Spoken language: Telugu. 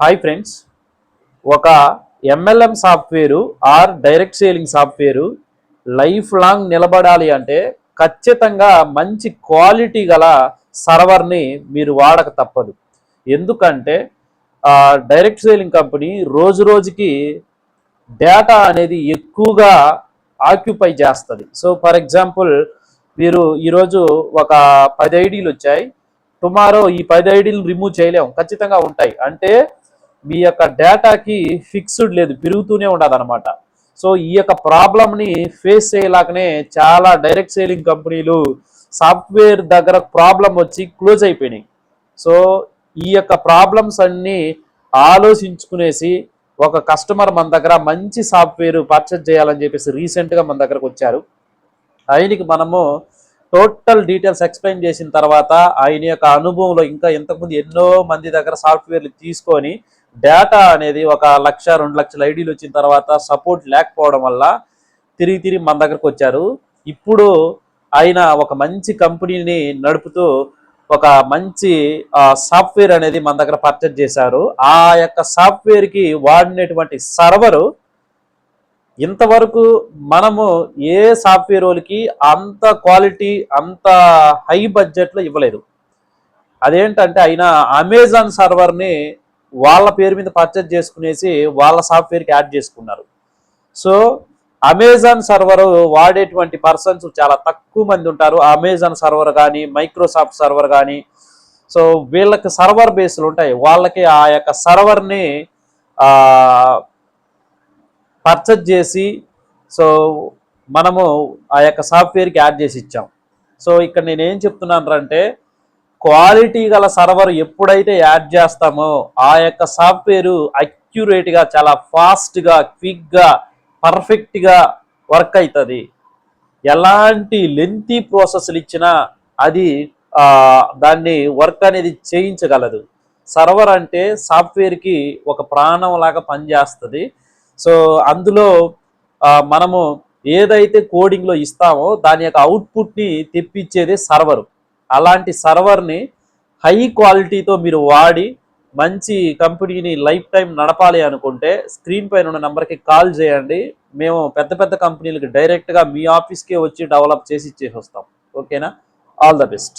Hi friends. ఒక MLM software or direct selling software life long నిలబడాలి అంటే ఖచ్చితంగా మంచి క్వాలిటీ గల సర్వర్ని మీరు వాడక తప్పదు. ఎందుకంటే డైరెక్ట్ సేలింగ్ కంపెనీ రోజు రోజుకి డేటా అనేది ఎక్కువగా ఆక్యుపై చేస్తుంది. సో ఫర్ ఎగ్జాంపుల్ మీరు ఈరోజు ఒక పది ఐడీలు వచ్చాయి. టుమారో ఈ పది ఐడీలు రిమూవ్ చేయలేము ఖచ్చితంగా ఉంటాయి. అంటే మీ యొక్క డేటాకి ఫిక్స్డ్ లేదు పెరుగుతూనే ఉండదు అనమాట సో ఈ యొక్క ప్రాబ్లమ్ని ఫేస్ చేయలాగానే చాలా డైరెక్ట్ సేలింగ్ కంపెనీలు సాఫ్ట్వేర్ దగ్గర ప్రాబ్లం వచ్చి క్లోజ్ అయిపోయినాయి. సో ఈ యొక్క ప్రాబ్లమ్స్ అన్నీ ఆలోచించుకునేసి ఒక కస్టమర్ మన దగ్గర మంచి సాఫ్ట్వేర్ పర్చేజ్ చేయాలని చెప్పేసి రీసెంట్గా మన దగ్గరకు వచ్చారు. ఆయనకి మనము టోటల్ డీటెయిల్స్ ఎక్స్ప్లెయిన్ చేసిన తర్వాత ఆయన యొక్క అనుభవంలో ఇంకా ఇంతకుముందు ఎన్నో మంది దగ్గర సాఫ్ట్వేర్లు తీసుకొని డేటా అనేది ఒక లక్ష రెండు లక్షల ఐడీలు వచ్చిన తర్వాత సపోర్ట్ లేకపోవడం వల్ల తిరిగి తిరిగి మన దగ్గరకు వచ్చారు. ఇప్పుడు ఆయన ఒక మంచి కంపెనీని నడుపుతూ ఒక మంచి సాఫ్ట్వేర్ అనేది మన దగ్గర పర్చేజ్ చేశారు. ఆ యొక్క సాఫ్ట్వేర్కి వాడినటువంటి సర్వరు ఇంతవరకు మనము ఏ సాఫ్ట్వేర్ వాళ్ళకి అంత క్వాలిటీ అంత హై బడ్జెట్లో ఇవ్వలేదు. అదేంటంటే ఆయన అమెజాన్ సర్వర్ని వాళ్ళ పేరు మీద పర్చేజ్ చేసుకునేసి వాళ్ళ సాఫ్ట్వేర్కి యాడ్ చేసుకున్నారు. సో అమెజాన్ సర్వర్ వాడేటువంటి పర్సన్స్ చాలా తక్కువ మంది ఉంటారు. అమెజాన్ సర్వర్ కానీ మైక్రోసాఫ్ట్ సర్వర్ కానీ సో వీళ్ళకి సర్వర్ బేస్లు ఉంటాయి. వాళ్ళకి ఆ యొక్క సర్వర్ని పర్చేజ్ చేసి సో మనము ఆ యొక్క సాఫ్ట్వేర్కి యాడ్ చేసి ఇచ్చాం. సో ఇక్కడ నేను ఏం చెప్తున్నాను అంటే క్వాలిటీ గల సర్వర్ ఎప్పుడైతే యాడ్ చేస్తామో ఆ యొక్క సాఫ్ట్వేరు అక్యురేట్గా చాలా ఫాస్ట్గా క్విక్గా పర్ఫెక్ట్గా వర్క్ అవుతుంది ఎలాంటి లెంతీ ప్రాసెస్లు ఇచ్చినా అది దాన్ని వర్క్ అనేది చేయించగలదు. సర్వర్ అంటే సాఫ్ట్వేర్కి ఒక ప్రాణం లాగా పనిచేస్తుంది. సో అందులో మనము ఏదైతే కోడింగ్లో ఇస్తామో దాని యొక్క అవుట్పుట్ని తెప్పించేది సర్వరు. అలాంటి సర్వర్ని హై క్వాలిటీతో మీరు వాడి మంచి కంపెనీని లైఫ్ టైం నడపాలి అనుకుంటే స్క్రీన్ పైన ఉన్న నెంబర్కి కాల్ చేయండి. మేము పెద్ద పెద్ద కంపెనీలకు డైరెక్ట్గా మీ ఆఫీస్కే వచ్చి డెవలప్ చేసి ఇచ్చేసి వస్తాం. ఓకేనా? All the best.